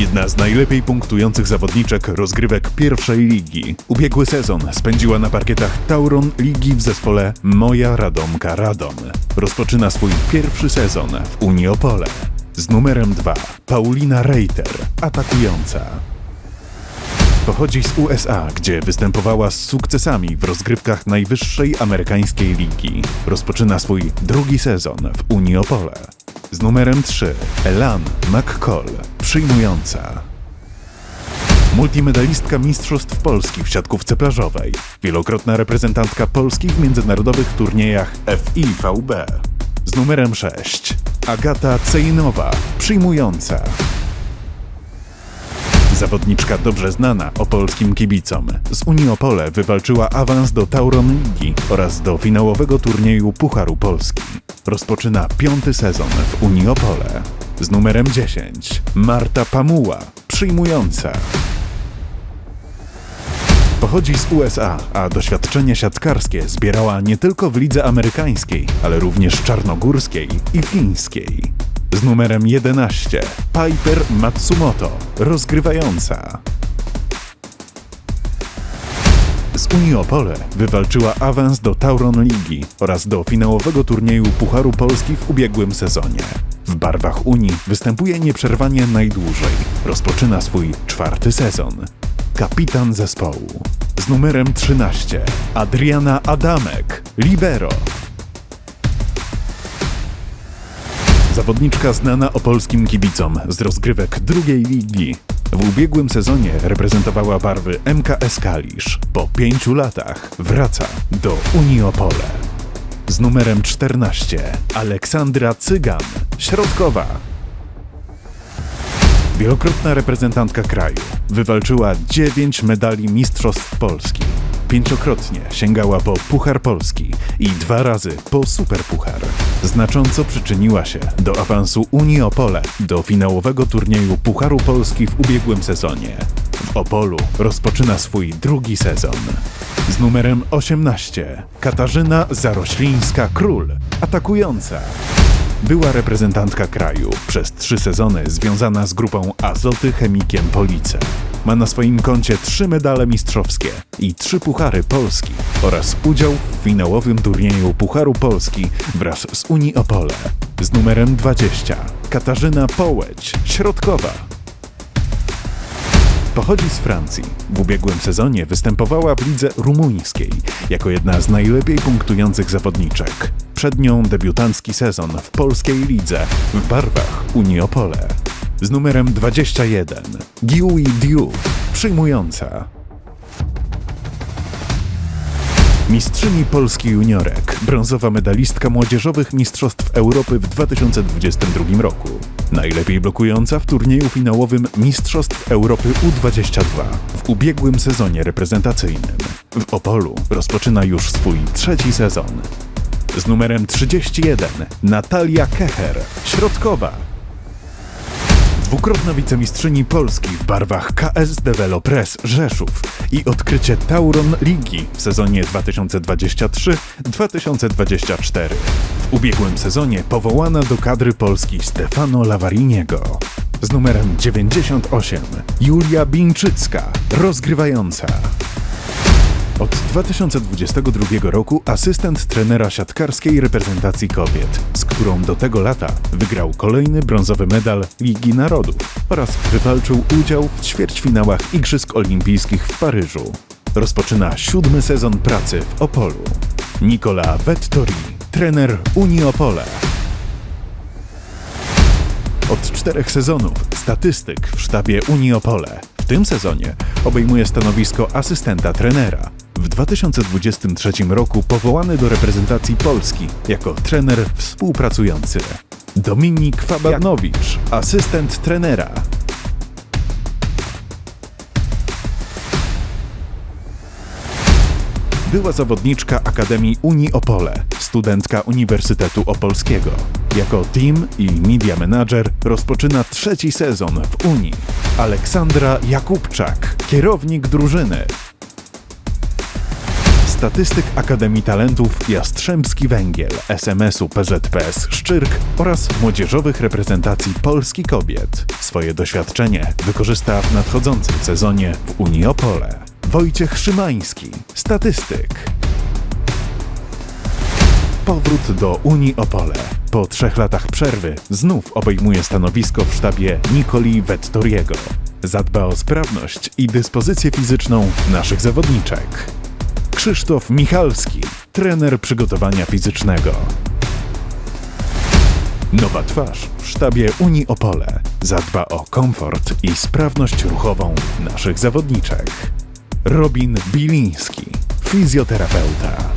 Jedna z najlepiej punktujących zawodniczek rozgrywek pierwszej ligi. Ubiegły sezon spędziła na parkietach Tauron Ligi w zespole Moja Radomka Radom. Rozpoczyna swój pierwszy sezon w Unii Opole. Z numerem 2 Paulina Reiter, atakująca. Pochodzi z USA, gdzie występowała z sukcesami w rozgrywkach najwyższej amerykańskiej ligi. Rozpoczyna swój drugi sezon w Unii Opole. Z numerem 3 Elan McCall, przyjmująca. Multimedalistka Mistrzostw Polski w siatkówce plażowej. Wielokrotna reprezentantka Polski w międzynarodowych turniejach FIVB. Z numerem 6 Agata Cejnowa, przyjmująca. Zawodniczka dobrze znana opolskim kibicom. Z Unii Opole wywalczyła awans do Tauron Ligi oraz do finałowego turnieju Pucharu Polski. Rozpoczyna piąty sezon w Unii Opole. Z numerem 10 Marta Pamuła, przyjmująca. Pochodzi z USA, a doświadczenie siatkarskie zbierała nie tylko w lidze amerykańskiej, ale również czarnogórskiej i fińskiej. Z numerem 11 Piper Matsumoto, rozgrywająca. Z Unii Opole wywalczyła awans do Tauron Ligi oraz do finałowego turnieju Pucharu Polski w ubiegłym sezonie. W barwach Unii występuje nieprzerwanie najdłużej. Rozpoczyna swój czwarty sezon. Kapitan zespołu. Z numerem 13 Adriana Adamek, libero. Zawodniczka znana opolskim kibicom z rozgrywek drugiej ligi. W ubiegłym sezonie reprezentowała barwy MKS Kalisz. Po pięciu latach wraca do Unii Opole. Z numerem 14 Aleksandra Cygan, środkowa. Wielokrotna reprezentantka kraju. Wywalczyła 9 medali Mistrzostw Polski. Pięciokrotnie sięgała po Puchar Polski i dwa razy po Superpuchar. Znacząco przyczyniła się do awansu Unii Opole do finałowego turnieju Pucharu Polski w ubiegłym sezonie. W Opolu rozpoczyna swój drugi sezon. Z numerem 18 Katarzyna Zaroślińska-Król, atakująca. Była reprezentantka kraju, przez trzy sezony związana z grupą Azoty Chemikiem Police. Ma na swoim koncie trzy medale mistrzowskie i trzy puchary Polski oraz udział w finałowym turnieju Pucharu Polski wraz z Unii Opole. Z numerem 20 Katarzyna Połeć, środkowa. Pochodzi z Francji. W ubiegłym sezonie występowała w lidze rumuńskiej jako jedna z najlepiej punktujących zawodniczek. Przed nią debiutancki sezon w polskiej lidze w barwach Unii Opole. Z numerem 21 Giui Diu, przyjmująca. Mistrzyni Polski juniorek, brązowa medalistka młodzieżowych Mistrzostw Europy w 2022 roku. Najlepiej blokująca w turnieju finałowym Mistrzostw Europy U22 w ubiegłym sezonie reprezentacyjnym. W Opolu rozpoczyna już swój trzeci sezon. Z numerem 31 Natalia Kecher, środkowa. Dwukrotna wicemistrzyni Polski w barwach KS Developres Rzeszów i odkrycie Tauron Ligi w sezonie 2023-2024. W ubiegłym sezonie powołana do kadry Polski Stefano Lavariniego. Z numerem 98 Julia Bińczycka, rozgrywająca. Od 2022 roku asystent trenera siatkarskiej reprezentacji kobiet, z którą do tego lata wygrał kolejny brązowy medal Ligi Narodów oraz wywalczył udział w ćwierćfinałach Igrzysk Olimpijskich w Paryżu. Rozpoczyna siódmy sezon pracy w Opolu. Nicola Vettori, trener Unii Opole. Od czterech sezonów statystyk w sztabie Unii Opole. W tym sezonie obejmuje stanowisko asystenta trenera. W 2023 roku powołany do reprezentacji Polski jako trener współpracujący. Dominik Fabanowicz, asystent trenera. Była zawodniczka Akademii Unii Opole, studentka Uniwersytetu Opolskiego. Jako team i media manager rozpoczyna trzeci sezon w Unii. Aleksandra Jakubczak, kierownik drużyny. Statystyk Akademii Talentów Jastrzębski Węgiel, SMS-u PZPS Szczyrk oraz młodzieżowych reprezentacji Polski Kobiet. Swoje doświadczenie wykorzysta w nadchodzącym sezonie w Unii Opole. Wojciech Szymański, statystyk. Powrót do Unii Opole. Po trzech latach przerwy znów obejmuje stanowisko w sztabie Nikoli Vettoriego. Zadba o sprawność i dyspozycję fizyczną naszych zawodniczek. Krzysztof Michalski, trener przygotowania fizycznego. Nowa twarz w sztabie Unii Opole. Zadba o komfort i sprawność ruchową naszych zawodniczek. Robin Biliński, fizjoterapeuta.